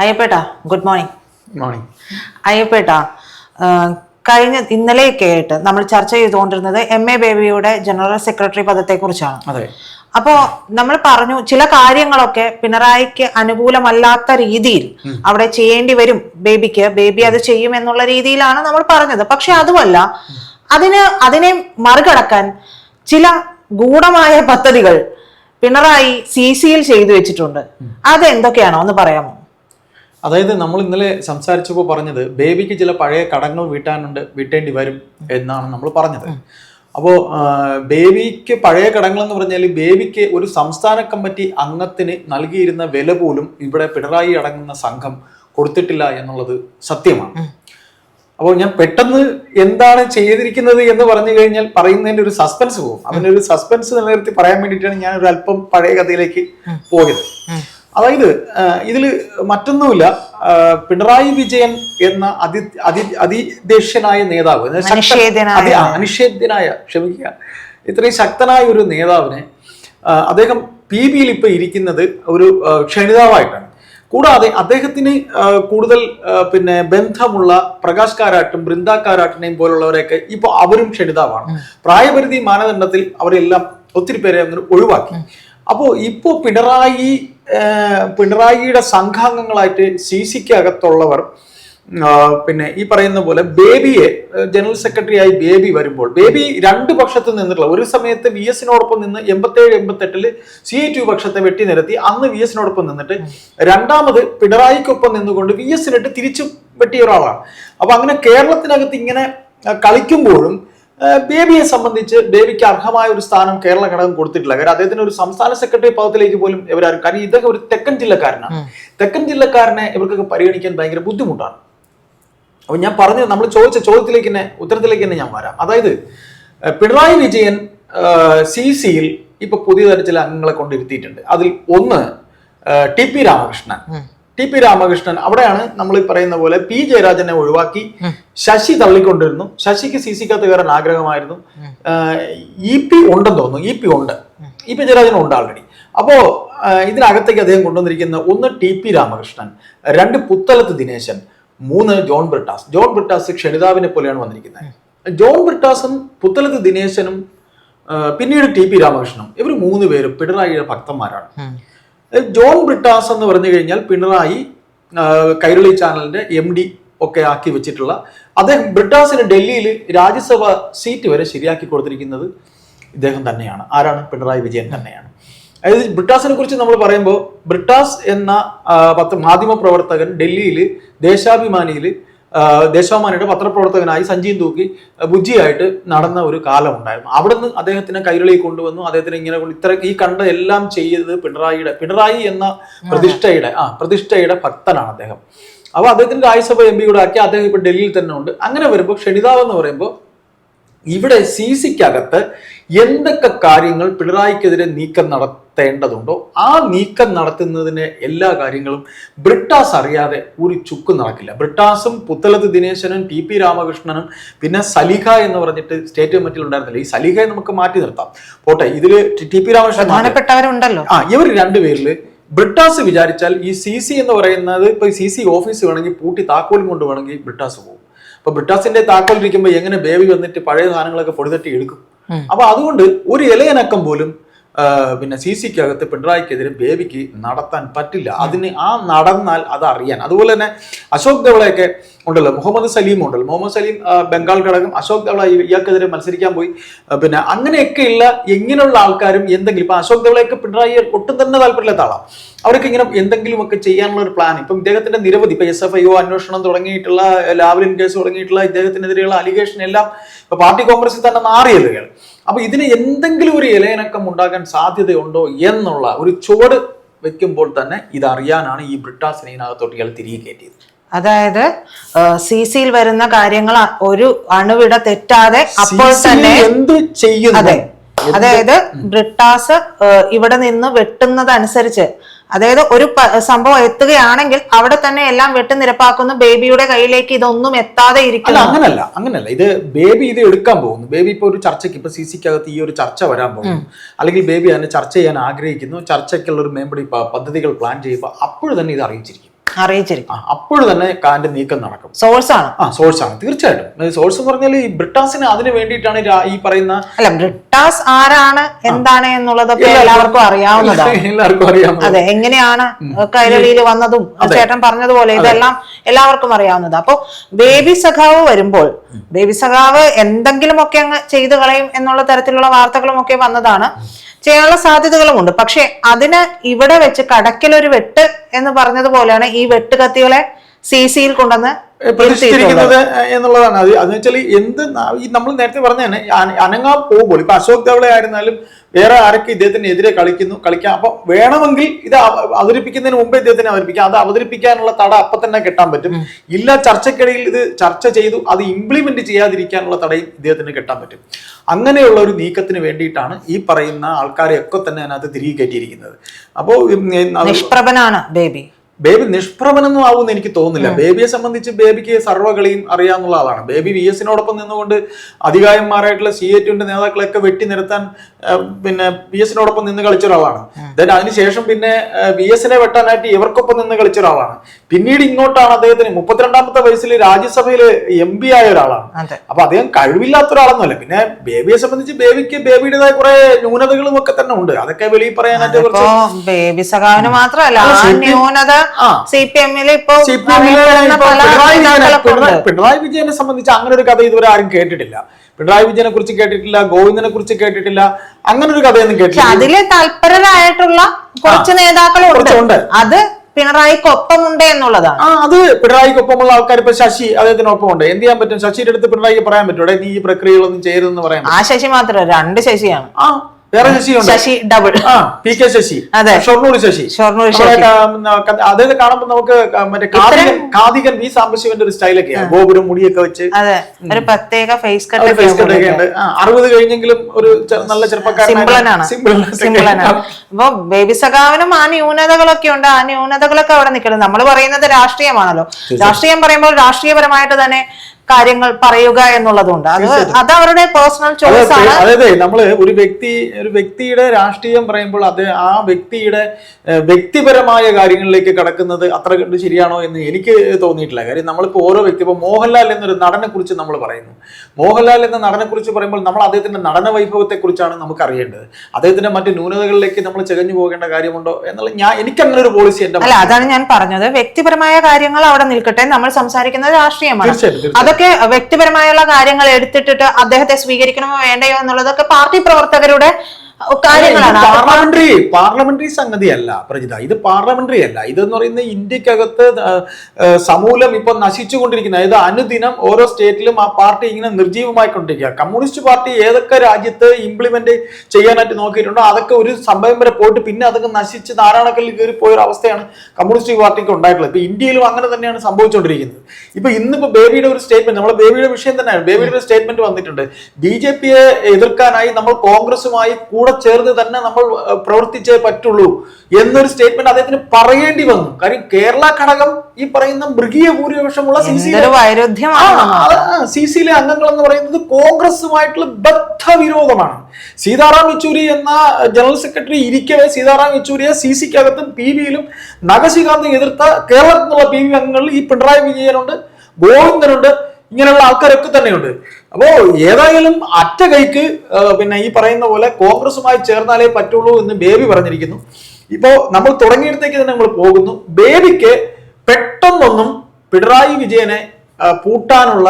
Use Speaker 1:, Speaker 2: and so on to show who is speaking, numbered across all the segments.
Speaker 1: അയ്യപ്പേട്ടാ good morning
Speaker 2: morning
Speaker 1: അയ്യപ്പേട്ടാ കഴിഞ്ഞ ഇന്നലെയൊക്കെ ആയിട്ട് നമ്മൾ ചർച്ച ചെയ്തുകൊണ്ടിരുന്നത് എം എ ബേബിയുടെ ജനറൽ സെക്രട്ടറി പദത്തെക്കുറിച്ചാണ്.
Speaker 2: അതെ.
Speaker 1: അപ്പോ നമ്മൾ പറഞ്ഞു ചില കാര്യങ്ങളൊക്കെ പിണറായിക്ക് അനുകൂലമല്ലാത്ത രീതിയിൽ അവിടെ ചെയ്യേണ്ടി വരും ബേബിക്ക് ബേബി അത് ചെയ്യും എന്നുള്ള രീതിയിലാണ് നമ്മൾ പറഞ്ഞത്. പക്ഷെ അതുമല്ല അതിന് അതിനെ മറികടക്കാൻ ചില ഗൂഢമായ പദ്ധതികൾ പിണറായി സി സിയിൽ ചെയ്തു വെച്ചിട്ടുണ്ട്. അത് എന്തൊക്കെയാണോ ഒന്ന് പറയാമോ?
Speaker 2: അതായത് നമ്മൾ ഇന്നലെ സംസാരിച്ചപ്പോൾ പറഞ്ഞത് ബേബിക്ക് ചില പഴയ കടങ്ങൾ വീട്ടാനുണ്ട് വീട്ടേണ്ടി വരും എന്നാണ് നമ്മൾ പറഞ്ഞത്. അപ്പോൾ ബേബിക്ക് പഴയ കടങ്ങൾ എന്ന് പറഞ്ഞാൽ ബേബിക്ക് ഒരു സംസ്ഥാന കമ്മിറ്റി അംഗത്തിന് നൽകിയിരുന്ന വില പോലും ഇവിടെ പിണറായി അടങ്ങുന്ന സംഘം കൊടുത്തിട്ടില്ല എന്നുള്ളത് സത്യമാണ്. അപ്പോൾ ഞാൻ പെട്ടെന്ന് എന്താണ് ചെയ്തിരിക്കുന്നത് എന്ന് പറഞ്ഞു കഴിഞ്ഞാൽ പറയുന്നതിന്റെ ഒരു സസ്പെൻസ് പോകും അതിന്റെ ഒരു സസ്പെൻസ് നിലനിർത്തി പറയാൻ വേണ്ടിയിട്ടാണ് ഞാൻ ഒരു അല്പം പഴയ കഥയിലേക്ക് പോയത്. അതായത് ഇതിൽ മറ്റൊന്നുമില്ല. പിണറായി വിജയൻ എന്ന അതി അതി അതിദേഷ്യനായ നേതാവ്
Speaker 1: അനിഷേധ്യനായ
Speaker 2: ക്ഷമിക്കുക. ഇത്രയും ശക്തനായ ഒരു നേതാവിനെ അദ്ദേഹം പി ബിയിൽ ഇപ്പൊ ഇരിക്കുന്നത് ഒരു ക്ഷണിതാവായിട്ടാണ്. കൂടാതെ അദ്ദേഹത്തിന് കൂടുതൽ പിന്നെ ബന്ധമുള്ള പ്രകാശ് കാരാട്ടും ബൃന്ദ കാരാട്ടിനെയും പോലുള്ളവരെയൊക്കെ ഇപ്പൊ അവരും ക്ഷണിതാവാണ്. പ്രായപരിധി മാനദണ്ഡത്തിൽ അവരെല്ലാം ഒത്തിരി പേരെ ഒഴിവാക്കി. അപ്പോ ഇപ്പോ പിണറായി പിണറായിയുടെ സംഘാംഗങ്ങളായിട്ട് സി സിക്ക് അകത്തുള്ളവർ പിന്നെ ഈ പറയുന്ന പോലെ ബേബിയെ ജനറൽ സെക്രട്ടറി ആയി ബേബി വരുമ്പോൾ ബേബി രണ്ട് പക്ഷത്ത് നിന്നിട്ടുള്ള ഒരു സമയത്ത് വി എസിനോടൊപ്പം നിന്ന് എൺപത്തേഴ് എൺപത്തെട്ടിൽ സി ഐ ടു പക്ഷത്തെ വെട്ടി നിരത്തി അന്ന് വി എസിനോടൊപ്പം നിന്നിട്ട് രണ്ടാമത് പിണറായിക്കൊപ്പം നിന്നുകൊണ്ട് വി എസിനിട്ട് തിരിച്ചു വെട്ടിയ ഒരാളാണ്. അപ്പൊ അങ്ങനെ കേരളത്തിനകത്ത് ഇങ്ങനെ കളിക്കുമ്പോഴും ബേബിയെ സംബന്ധിച്ച് ബേബിക്ക് അർഹമായ ഒരു സ്ഥാനം കേരള ഘടകം കൊടുത്തിട്ടില്ല. കാരണം അദ്ദേഹത്തിന് ഒരു സംസ്ഥാന സെക്രട്ടറി പദത്തിലേക്ക് പോലും ഇവരാരും കാരണം ഇദ്ദേഹം ഒരു തെക്കൻ ജില്ലക്കാരനാണ്. തെക്കൻ ജില്ലക്കാരനെ ഇവർക്കൊക്കെ പരിഗണിക്കാൻ ഭയങ്കര ബുദ്ധിമുട്ടാണ്. അപ്പൊ ഞാൻ പറഞ്ഞു നമ്മൾ ചോദിച്ച ചോദ്യത്തിലേക്ക് തന്നെ ഉത്തരത്തിലേക്ക് തന്നെ ഞാൻ വരാം. അതായത് പിണറായി വിജയൻ സി സിയിൽ ഇപ്പൊ പുതിയ തരത്തിലെ അംഗങ്ങളെ കൊണ്ടിരുത്തിയിട്ടുണ്ട്. അതിൽ ഒന്ന് T P Ramakrishnan. T P Ramakrishnan അവിടെയാണ് നമ്മൾ ഈ പറയുന്ന പോലെ പി ജയരാജനെ ഒഴിവാക്കി ശശി തള്ളിക്കൊണ്ടിരുന്നു. ശശിക്ക് സി സിക്കകത്ത് കയറാൻ ആഗ്രഹമായിരുന്നു. ഇ പി ഉണ്ടെന്ന് തോന്നുന്നു. ഇ പി ഉണ്ട്. ഇ പി ജയരാജൻ ഉണ്ട് ആൾറെഡി അപ്പോ ഇതിനകത്തേക്ക് അദ്ദേഹം കൊണ്ടുവന്നിരിക്കുന്ന ഒന്ന് ടി പി രാമകൃഷ്ണൻ രണ്ട് പുത്തലത്ത് ദിനേശൻ മൂന്ന് ജോൺ ബ്രിട്ടാസ്. ജോൺ ബ്രിട്ടാസ് ക്ഷണിതാവിനെ പോലെയാണ് വന്നിരിക്കുന്നത്. ജോൺ ബ്രിട്ടാസും പുത്തലത്ത് ദിനേശനും പിന്നീട് ടി പി രാമകൃഷ്ണനും ഇവർ മൂന്ന് പേരും പിണറായിയുടെ ഭക്തന്മാരാണ്. ജോൺ ബ്രിട്ടാസ് എന്ന് പറഞ്ഞു കഴിഞ്ഞാൽ പിണറായി കൈരളി ചാനലിന്റെ എം ഡി ഒക്കെ ആക്കി വെച്ചിട്ടുള്ള അദ്ദേഹം ബ്രിട്ടാസിന് ഡൽഹിയിൽ രാജ്യസഭ സീറ്റ് വരെ ശരിയാക്കി കൊടുത്തിരിക്കുന്നത് ഇദ്ദേഹം തന്നെയാണ്. ആരാണ്? പിണറായി വിജയൻ തന്നെയാണ്. അതായത് ബ്രിട്ടാസിനെ കുറിച്ച് നമ്മൾ പറയുമ്പോൾ ബ്രിട്ടാസ് എന്ന പത്ര മാധ്യമ പ്രവർത്തകൻ ഡൽഹിയിൽ ദേശാഭിമാനിയിൽ ദേശാഭിമാനിയുടെ പത്രപ്രവർത്തകനായി സഞ്ജീൻ തൂക്കി ബുജിയായിട്ട് നടന്ന ഒരു കാലം ഉണ്ടായിരുന്നു അവിടുന്ന് അദ്ദേഹത്തിനെ കൈരളി കൊണ്ടുവന്നു. അദ്ദേഹത്തിന് ഇങ്ങനെ ഇത്ര ഈ കണ്ട എല്ലാം ചെയ്തത് പിണറായിയുടെ പിണറായി എന്ന പ്രതിഷ്ഠയുടെ ആ പ്രതിഷ്ഠയുടെ ഭക്തനാണ് അദ്ദേഹം. അപ്പോൾ അദ്ദേഹത്തിന് രാജ്യസഭ എം പി കൂടെ ആക്കി അദ്ദേഹം ഇപ്പൊ ഡൽഹിയിൽ തന്നെ ഉണ്ട്. അങ്ങനെ വരുമ്പോൾ ക്ഷണിതാവ് എന്ന് പറയുമ്പോൾ ഇവിടെ സി സിക്കകത്ത് എന്തൊക്കെ കാര്യങ്ങൾ പിണറായിക്കെതിരെ നീക്കം നടത്തേണ്ടതുണ്ടോ? ആ നീക്കം നടത്തുന്നതിന് എല്ലാ കാര്യങ്ങളും ബ്രിട്ടാസ് അറിയാതെ ഒരു ചുക്ക് നടക്കില്ല. ബ്രിട്ടാസും പുത്തലത്ത് ദിനേശനും ടി പി രാമകൃഷ്ണനും പിന്നെ സലിഹ എന്ന് പറഞ്ഞിട്ട് സ്റ്റേറ്റ് കമ്മിറ്റിയിൽ ഉണ്ടായിരുന്നില്ല. ഈ സലിഹയെ നമുക്ക് മാറ്റി നിർത്താം. പോട്ടെ ഇതിൽ ടി പി രാമകൃഷ്ണൻ
Speaker 1: പ്രധാനപ്പെട്ടവരുണ്ടല്ലോ.
Speaker 2: ആ ഇവർ രണ്ടുപേരിൽ ബ്രിട്ടാസ് വിചാരിച്ചാൽ ഈ സി സി എന്ന് പറയുന്നത് ഇപ്പൊ സി സി ഓഫീസ് വേണമെങ്കിൽ പൂട്ടി താക്കോലും കൊണ്ട് വേണമെങ്കിൽ ബ്രിട്ടാസ് പോകും. അപ്പൊ ബ്രിട്ടാസിന്റെ താക്കോൽ ഇരിക്കുമ്പോൾ എങ്ങനെ ബേബി വന്നിട്ട് പഴയ സാധനങ്ങളൊക്കെ പൊടിതട്ടി എടുക്കും? അപ്പൊ അതുകൊണ്ട് ഒരു ഇലയനക്കം പോലും പിന്നെ സി സിക്കകത്ത് പിണറായിക്കെതിരെ ബേബിക്ക് നടത്താൻ പറ്റില്ല. അതിന് ആ നടന്നാൽ അത് അറിയാൻ. അതുപോലെ തന്നെ അശോക് ധവളയൊക്കെ ഉണ്ടല്ലോ മുഹമ്മദ് സലീം ഉണ്ടല്ലോ. മുഹമ്മദ് സലീം ബംഗാൾ ഘടകം അശോക് ധവള ഇയാൾക്കെതിരെ മത്സരിക്കാൻ പോയി. പിന്നെ അങ്ങനെയൊക്കെയുള്ള എങ്ങനെയുള്ള ആൾക്കാരും എന്തെങ്കിലും ഇപ്പൊ അശോക് ധവളയൊക്കെ പിണറായി ഒട്ടും തന്നെ താല്പര്യമില്ലാത്ത ആളാണ് അവർക്ക് ഇങ്ങനെ എന്തെങ്കിലുമൊക്കെ ചെയ്യാനുള്ള ഒരു പ്ലാൻ ഇപ്പം ഇദ്ദേഹത്തിന്റെ നിരവധി ഇപ്പൊ എസ് എഫ് ഐ ഒ അന്വേഷണം തുടങ്ങിയിട്ടുള്ള ലാവ്ലിൻ കേസ് തുടങ്ങിയിട്ടുള്ള ഇദ്ദേഹത്തിനെതിരെയുള്ള അലിഗേഷൻ എല്ലാം ഇപ്പൊ പാർട്ടി കോൺഗ്രസിൽ തന്നെ നാറിയതുകൾ അപ്പൊ ഇതിന് എന്തെങ്കിലും ഒരു ഇലയിനക്കം ഉണ്ടാകാൻ സാധ്യതയുണ്ടോ എന്നുള്ള ഒരു ചുവട് വെക്കുമ്പോൾ തന്നെ ഇതറിയാനാണ് ഈ ബ്രിട്ടാസിനെ ഇതിനകത്തോട്ട് ഇയാൾ തിരികെ കയറ്റിയത്.
Speaker 1: അതായത് സി സിയിൽ വരുന്ന കാര്യങ്ങൾ ഒരു അണുവിട തെറ്റാതെ അപ്പോൾ തന്നെ
Speaker 2: എന്ത് ചെയ്യുന്നു?
Speaker 1: അതെ അതായത് ബ്രിട്ടാസ് ഇവിടെ നിന്ന് വെട്ടുന്നതനുസരിച്ച് അതായത് ഒരു സംഭവം എത്തുകയാണെങ്കിൽ അവിടെ തന്നെ എല്ലാം വെട്ടുനിരപ്പാക്കുന്നു. ബേബിയുടെ കയ്യിലേക്ക് ഇതൊന്നും എത്താതെ ഇരിക്കുന്നു.
Speaker 2: അങ്ങനല്ല അങ്ങനല്ല. ഇത് ബേബി ഇത് എടുക്കാൻ പോകുന്നു. ബേബി ഇപ്പൊ ഒരു ചർച്ചയ്ക്ക് ഇപ്പൊ സി സിക്കകത്ത് ഈ ഒരു ചർച്ച വരാൻ പോകുന്നു. അല്ലെങ്കിൽ ബേബി അതിനെ ചർച്ച ചെയ്യാൻ ആഗ്രഹിക്കുന്നു. ചർച്ചയ്ക്കുള്ള ഒരു മേമ്പടി പദ്ധതികൾ പ്ലാൻ ചെയ്യുമ്പോൾ അപ്പോൾ തന്നെ ഇത് അറിയിച്ചിരിക്കും.
Speaker 1: അറിയിച്ചിരിക്കും.
Speaker 2: അപ്പോൾ തന്നെ കാന്റെ നീക്കം നടക്കും.
Speaker 1: സോഴ്സ് ആണ്.
Speaker 2: ആ സോഴ്സ് ആണ്. തീർച്ചയായിട്ടും. സോഴ്സ് എന്ന് പറഞ്ഞാൽ ഈ ബ്രിട്ടാസിന് അതിന് വേണ്ടിയിട്ടാണ് ഈ പറയുന്ന
Speaker 1: അല്ല ബ്രിട്ടാസ് ആരാണ് എന്താണ് എന്നുള്ളതൊക്കെ എല്ലാവർക്കും അറിയാവുന്നതാണ്.
Speaker 2: എല്ലാവർക്കും അറിയാം
Speaker 1: അതെ എങ്ങനെയാണ് കൈരളിയിൽ വന്നതും? ചേട്ടൻ പറഞ്ഞതുപോലെ ഇതെല്ലാം എല്ലാവർക്കും അറിയാവുന്നത് അപ്പൊ ബേബി സഖാവ് വരുമ്പോൾ ബേബി സഖാവ് എന്തെങ്കിലുമൊക്കെ അങ്ങ് ചെയ്തു കളയും എന്നുള്ള തരത്തിലുള്ള വാർത്തകളും ഒക്കെ വന്നതാണ് ചെയ്യാനുള്ള സാധ്യതകളുമുണ്ട്. പക്ഷെ അതിന് ഇവിടെ വെച്ച് കടക്കിലൊരു വെട്ട് എന്ന് പറഞ്ഞതുപോലെയാണ് ഈ വെട്ടുകത്തികളെ സി സിയിൽ കൊണ്ടുവന്ന്
Speaker 2: പ്രതിഷ്ഠിച്ചിരിക്കുന്നത് എന്നുള്ളതാണ്. അത് അതെന്ന് വെച്ചാൽ എന്ത് ഈ നമ്മൾ നേരത്തെ പറഞ്ഞ തന്നെ അനങ്ങാ പോകുമ്പോൾ ഇപ്പൊ അശോക് ധവളെ ആയിരുന്നാലും വേറെ ആരൊക്കെ ഇദ്ദേഹത്തിന് എതിരെ കളിക്കുന്നു കളിക്കാം. അപ്പൊ വേണമെങ്കിൽ ഇത് അവ- അവതരിപ്പിക്കുന്നതിന് മുമ്പ് ഇദ്ദേഹത്തിനെ അവതരിപ്പിക്കാം. അത് അവതരിപ്പിക്കാനുള്ള തട അപ്പൊ തന്നെ കെട്ടാൻ പറ്റും. ഇല്ല ചർച്ചക്കിടയിൽ ഇത് ചർച്ച ചെയ്തു അത് ഇംപ്ലിമെന്റ് ചെയ്യാതിരിക്കാനുള്ള തടയും ഇദ്ദേഹത്തിന് കെട്ടാൻ പറ്റും. അങ്ങനെയുള്ള ഒരു നീക്കത്തിന് വേണ്ടിയിട്ടാണ് ഈ പറയുന്ന ആൾക്കാരെയൊക്കെ തന്നെ അതിനകത്ത് തിരികെ കയറ്റിയിരിക്കുന്നത്. അപ്പോൾ
Speaker 1: നിഷ്പ്രഭനാണ് ബേബി.
Speaker 2: ബേബി നിഷ്പ്രഭനൊന്നും ആവുമെന്ന് എനിക്ക് തോന്നുന്നില്ല. ബേബിയെ സംബന്ധിച്ച് ബേബിക്ക് സർവകളിയും അറിയാവുന്ന ആളാണ്. ബേബി വി എസിനോടൊപ്പം നിന്നുകൊണ്ട് അധികാരന്മാരായിട്ടുള്ള സി എ ടുവിന്റെ നേതാക്കളെയൊക്കെ വെട്ടി നിർത്താൻ പിന്നെ വി എസിനോടൊപ്പം നിന്ന് കളിച്ച ഒരാളാണ് ദെൻ അതിനുശേഷം പിന്നെ വി എസിനെ വെട്ടാനായിട്ട് ഇവർക്കൊപ്പം നിന്ന് കളിച്ച ഒരാളാണ് പിന്നീട് ഇങ്ങോട്ടാണ് അദ്ദേഹത്തിന് മുപ്പത്തിരണ്ടാമത്തെ വയസ്സിൽ രാജ്യസഭയിൽ എം പി ആയ ഒരാളാണ്. അപ്പൊ അദ്ദേഹം കഴിവില്ലാത്ത ഒരാളൊന്നുമല്ല പിന്നെ ബേബിയെ സംബന്ധിച്ച് ബേബിക്ക് ബേബിയുടേതായ കുറെ ന്യൂനതകളും ഒക്കെ തന്നെ ഉണ്ട്. അതൊക്കെ വെളിയിൽ പറയാനായിട്ട് കുറച്ച്
Speaker 1: ബേബി സഖാവിന് മാത്രമല്ല ന്യൂനത. സി പി എമ്മിൽ ഇപ്പൊ
Speaker 2: പിണറായി വിജയനെ- സംബന്ധിച്ച് അങ്ങനെ ഒരു കഥ ഇതുവരെ ആരും കേട്ടിട്ടില്ല. പിണറായി വിജയനെ കുറിച്ച് കേട്ടിട്ടില്ല ഗോവിന്ദനെ കുറിച്ച് കേട്ടിട്ടില്ല അങ്ങനെ ഒരു കഥയൊന്നും കേട്ടിട്ടില്ല.
Speaker 1: അതിൽ തൽപരരായിട്ടുള്ള കുറച്ച് നേതാക്കളുണ്ട്. അത് പിണറായിക്കൊപ്പമുണ്ട് എന്നുള്ളതാണ്.
Speaker 2: ആ അത് പിണറായിക്കൊപ്പമുള്ള ആൾക്കാർ ഇപ്പൊ ശശി അദ്ദേഹത്തിനൊപ്പം ഉണ്ട് എന്ത് ചെയ്യാൻ പറ്റും? ശശിയുടെ അടുത്ത് പിണറായിക്ക് പറയാൻ പറ്റും നീ ഈ പ്രക്രിയകളൊന്നും ചെയ്യരുതെന്ന് പറയാൻ
Speaker 1: ആ ശശി മാത്രമല്ല രണ്ട് ശശിയാണ്.
Speaker 2: ആ. വേറെ ശശിയുണ്ട്
Speaker 1: ശശി ഡബിൾ
Speaker 2: ആ പി കെ ശശി.
Speaker 1: അതെ.
Speaker 2: ഷൊർണൂർ ശശി.
Speaker 1: ഷൊർണൂർ
Speaker 2: അതായത് കാണുമ്പോ കാണുമ്പോൾ നമുക്ക് മറ്റേ കാതികൻ വി സാംബശിവന്റെ ഒരു സ്റ്റൈലൊക്കെയാണ് ഗോപുരം മുടിയൊക്കെ വെച്ച്.
Speaker 1: അതെ. ഒരു പ്രത്യേക ഫേസ്
Speaker 2: കട്ട് ഫേസ് കട്ട് ഒക്കെ ഉണ്ട്. അറുപത് കഴിഞ്ഞെങ്കിലും ഒരു നല്ല
Speaker 1: സിമ്പിളനാണ്
Speaker 2: ചെറുപ്പക്കാരനാണ്
Speaker 1: അപ്പൊ ബേബി സഖാവിനും ആ ന്യൂനതകളൊക്കെ ഉണ്ട്. ആ ന്യൂനതകളൊക്കെ അവിടെ നിൽക്കണം നമ്മൾ പറയുന്നത് രാഷ്ട്രീയമാണല്ലോ. രാഷ്ട്രീയം പറയുമ്പോൾ രാഷ്ട്രീയപരമായിട്ട് തന്നെ കാര്യങ്ങൾ പറയുക എന്നുള്ളതുണ്ട്. അത് അത് അവരുടെ പേഴ്സണൽ ചോയ്സ് ആണ്.
Speaker 2: അതെ നമ്മൾ നമ്മൾ ഒരു വ്യക്തി ഒരു വ്യക്തിയുടെ രാഷ്ട്രീയം പറയുമ്പോൾ അത് ആ വ്യക്തിയുടെ വ്യക്തിപരമായ കാര്യങ്ങളിലേക്ക് കടക്കുന്നത് അത്ര കണ്ട് ശരിയാണോ എന്ന് എനിക്ക് തോന്നിയിട്ടില്ല. കാര്യം നമ്മളിപ്പോൾ ഓരോ വ്യക്തി ഇപ്പോൾ മോഹൻലാൽ എന്നൊരു നടനെ കുറിച്ച് നമ്മൾ പറയുന്നു. മോഹൻലാൽ എന്ന നടനെ കുറിച്ച് പറയുമ്പോൾ നമ്മൾ അദ്ദേഹത്തിന്റെ നടന വൈഭവത്തെ കുറിച്ചാണ് നമുക്ക് അറിയേണ്ടത് അദ്ദേഹത്തിന്റെ മറ്റു ന്യൂനതകളിലേക്ക് നമ്മൾ ചെകഞ്ഞു പോകേണ്ട കാര്യമുണ്ടോ എന്നുള്ള ഞാൻ എനിക്ക് അങ്ങനെ ഒരു പോളിസി എന്റെ
Speaker 1: അല്ല അതാണ് ഞാൻ പറഞ്ഞത്. വ്യക്തിപരമായ കാര്യങ്ങൾ അവിടെ നിൽക്കട്ടെ. നമ്മൾ സംസാരിക്കുന്നത് രാഷ്ട്രീയമാണ്.
Speaker 2: തീർച്ചയായിട്ടും
Speaker 1: അതൊക്കെ വ്യക്തിപരമായുള്ള കാര്യങ്ങൾ എടുത്തിട്ടിട്ട് അദ്ദേഹത്തെ സ്വീകരിക്കണമോ വേണ്ടയോ എന്നുള്ളതൊക്കെ പാർട്ടി പ്രവർത്തകരുടെ കാര്യങ്ങളാണ്.
Speaker 2: പാർലമെന്ററി പാർലമെന്ററി സംഗതിയല്ല പ്രജിത. ഇത് പാർലമെന്ററി അല്ല. ഇതെന്ന് പറയുന്ന ഇന്ത്യക്കകത്ത് സമൂലം ഇപ്പൊ നശിച്ചുകൊണ്ടിരിക്കുന്ന അതായത് അനുദിനം ഓരോ സ്റ്റേറ്റിലും ആ പാർട്ടി ഇങ്ങനെ നിർജീവമായിക്കൊണ്ടിരിക്കുക കമ്മ്യൂണിസ്റ്റ് പാർട്ടി ഏതൊക്കെ രാജ്യത്ത് ഇംപ്ലിമെന്റ് ചെയ്യാനായിട്ട് നോക്കിയിട്ടുണ്ടോ അതൊക്കെ ഒരു സംഭവം വരെ പോയിട്ട് പിന്നെ അതൊക്കെ നശിച്ച് നാരായണക്കല്ലിൽ കയറി പോയ ഒരു അവസ്ഥയാണ് കമ്മ്യൂണിസ്റ്റ് പാർട്ടിക്ക് ഉണ്ടായിട്ടുള്ളത്. ഇപ്പൊ ഇന്ത്യയിലും അങ്ങനെ തന്നെയാണ് സംഭവിച്ചുകൊണ്ടിരിക്കുന്നത്. ഇപ്പൊ ഇന്നിപ്പോ ബേബിയുടെ ഒരു സ്റ്റേറ്റ്മെന്റ് നമ്മൾ ബേബിയുടെ വിഷയം തന്നെയാണ്. ബേബിയുടെ ഒരു സ്റ്റേറ്റ്മെന്റ് വന്നിട്ടുണ്ട്. ബി ജെ പിയെ എതിർക്കാനായി നമ്മൾ കോൺഗ്രസുമായി കൂടെ ചേർന്ന് തന്നെ നമ്മൾ പ്രവർത്തിച്ചേ പറ്റുള്ളൂ എന്നൊരു സ്റ്റേറ്റ്മെന്റ് അദ്ദേഹത്തിന് പറയേണ്ടി വന്നു. കാര്യം കേരള ഘടകം ഈ പറയുന്ന മൃഗീയ ഭൂരിപക്ഷമുള്ള സി സി സിയിലെ അംഗങ്ങൾ എന്ന് പറയുന്നത് കോൺഗ്രസുമായിട്ടുള്ള ബദ്ധവിരോധമാണ്. സീതാറാം യെച്ചൂരി എന്ന ജനറൽ സെക്രട്ടറി ഇരിക്കവേ സീതാറാം യെച്ചൂരിയെ സി സിക്കകത്തും പി വിയിലും നഗശികാന്ത് എതിർത്ത കേരളത്തിൽ നിന്നുള്ള പി വി അംഗങ്ങളിൽ ഈ പിണറായി വിജയനുണ്ട് ഗോവിന്ദനുണ്ട് ഇങ്ങനെയുള്ള ആൾക്കാരൊക്കെ തന്നെയുണ്ട്. അപ്പോ ഏതായാലും അറ്റ കൈക്ക് പിന്നെ ഈ പറയുന്ന പോലെ കോൺഗ്രസുമായി ചേർന്നാലേ പറ്റുള്ളൂ എന്ന് ബേബി പറഞ്ഞിരിക്കുന്നു. ഇപ്പോ നമ്മൾ തുടങ്ങിയിടത്തേക്ക് തന്നെ നമ്മൾ പോകുന്നു. ബേബിക്ക് പെട്ടെന്നൊന്നും പിണറായി വിജയനെ പൂട്ടാനുള്ള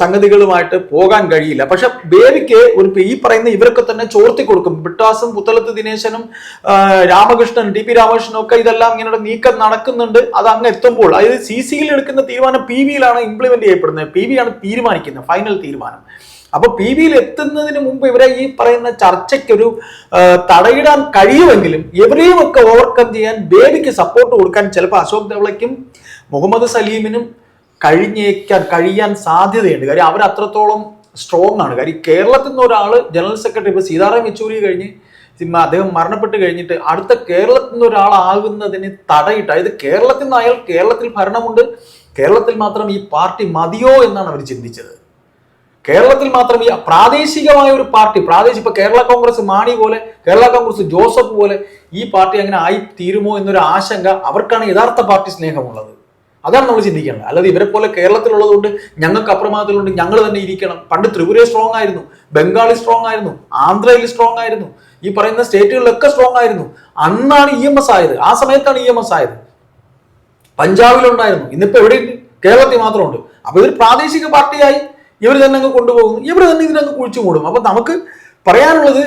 Speaker 2: സംഗതികളുമായിട്ട് പോകാൻ കഴിയില്ല. പക്ഷെ ബേബിക്ക് ഒരു ഈ പറയുന്ന ഇവരൊക്കെ തന്നെ ചോർത്തി കൊടുക്കും. ബിട്ടാസും പുത്തലത്ത് ദിനേശനും രാമകൃഷ്ണൻ ടി പി രാമകൃഷ്ണനും ഒക്കെ ഇതെല്ലാം ഇങ്ങനെ നീക്കം നടക്കുന്നുണ്ട്. അത് അങ്ങ് എത്തുമ്പോൾ അതായത് സി സിയിൽ എടുക്കുന്ന തീരുമാനം പി വിയിലാണ് ഇംപ്ലിമെന്റ് ചെയ്യപ്പെടുന്നത്. പി ആണ് തീരുമാനിക്കുന്നത് ഫൈനൽ തീരുമാനം. അപ്പൊ പി വിയിൽ എത്തുന്നതിന് മുമ്പ് ഇവരെ ഈ പറയുന്ന ചർച്ചയ്ക്കൊരു തടയിടാൻ കഴിയുമെങ്കിലും ഇവരെയും ഒക്കെ ഓവർകം ചെയ്യാൻ ബേബിക്ക് സപ്പോർട്ട് കൊടുക്കാൻ ചിലപ്പോൾ അശോക് ധവളയ്ക്കും മുഹമ്മദ് സലീമിനും കഴിഞ്ഞേക്കാൻ കഴിയാൻ സാധ്യതയുണ്ട്. കാര്യം അവർ അത്രത്തോളം സ്ട്രോങ് ആണ്. കാര്യം കേരളത്തിൽ നിന്ന് ഒരാൾ ജനറൽ സെക്രട്ടറി ഇപ്പൊ സീതാറാം യെച്ചൂരി കഴിഞ്ഞ് അദ്ദേഹം മരണപ്പെട്ട് കഴിഞ്ഞിട്ട് അടുത്ത കേരളത്തിൽ നിന്ന് ഒരാളാകുന്നതിന് തടയിട്ട് അതായത് കേരളത്തിൽ നിന്ന് അയാൾ കേരളത്തിൽ ഭരണമുണ്ട് കേരളത്തിൽ മാത്രം ഈ പാർട്ടി മതിയോ എന്നാണ് അവർ ചിന്തിച്ചത്. കേരളത്തിൽ മാത്രം ഈ പ്രാദേശികമായ ഒരു പാർട്ടി പ്രാദേശിക ഇപ്പൊ കേരള കോൺഗ്രസ് മാണി പോലെ കേരള കോൺഗ്രസ് ജോസഫ് പോലെ ഈ പാർട്ടി അങ്ങനെ ആയി തീരുമോ എന്നൊരു ആശങ്ക അവർക്കാണ് യഥാർത്ഥ പാർട്ടി സ്നേഹമുള്ളത്. അതാണ് നമ്മൾ ചിന്തിക്കേണ്ടത്. അല്ലാതെ ഇവരെ പോലെ കേരളത്തിലുള്ളതുകൊണ്ട് ഞങ്ങൾക്ക് അപ്രമാദത്തിലുണ്ട് ഞങ്ങൾ തന്നെ ഇരിക്കണം. പണ്ട് ത്രിപുര സ്ട്രോങ് ആയിരുന്നു ബംഗാളിൽ സ്ട്രോങ് ആയിരുന്നു ആന്ധ്രയിൽ സ്ട്രോങ് ആയിരുന്നു ഈ പറയുന്ന സ്റ്റേറ്റുകളിലൊക്കെ സ്ട്രോങ് ആയിരുന്നു. അന്നാണ് ഇ എം എസ് ആയത് ആ സമയത്താണ് ഇ എം എസ് ആയത്. പഞ്ചാബിലുണ്ടായിരുന്നു ഇന്നിപ്പോ എവിടെയുണ്ട് കേരളത്തിൽ മാത്രമുണ്ട്. അപ്പൊ ഇവർ പ്രാദേശിക പാർട്ടിയായി ഇവർ തന്നെ അങ്ങ് കൊണ്ടുപോകുന്നു. ഇവർ തന്നെ ഇതിനങ്ങ് കുഴിച്ചു മൂടും. അപ്പൊ നമുക്ക് പറയാനുള്ളത്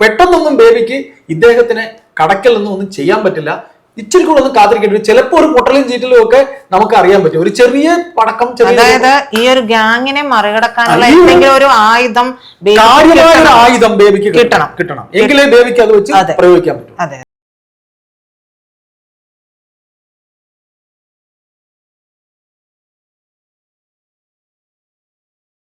Speaker 2: പെട്ടെന്നൊന്നും ബേബിക്ക് ഇദ്ദേഹത്തിനെ കടക്കലൊന്നും ഒന്നും ചെയ്യാൻ പറ്റില്ല. ഇച്ചിരി കൂടെ ഒന്ന് കാത്തിരിക്കേണ്ടി ചിലപ്പോ ഒരു പൊട്ടലും ചീറ്റലും ഒക്കെ നമുക്ക് അറിയാൻ പറ്റും. ഒരു ചെറിയ പടക്കം
Speaker 1: അതായത് ഈ ഒരു ഗ്യാങ്ങിനെ മറികടക്കാനുള്ള എന്തെങ്കിലും ഒരു ആയുധം.
Speaker 2: ആയുധം ബേബിക്ക്
Speaker 1: കിട്ടണം.
Speaker 2: കിട്ടണം. എങ്കിലേ ബേബിക്ക് അത് വെച്ച്. പ്രയോഗിക്കാൻ പറ്റും.
Speaker 1: അതെ.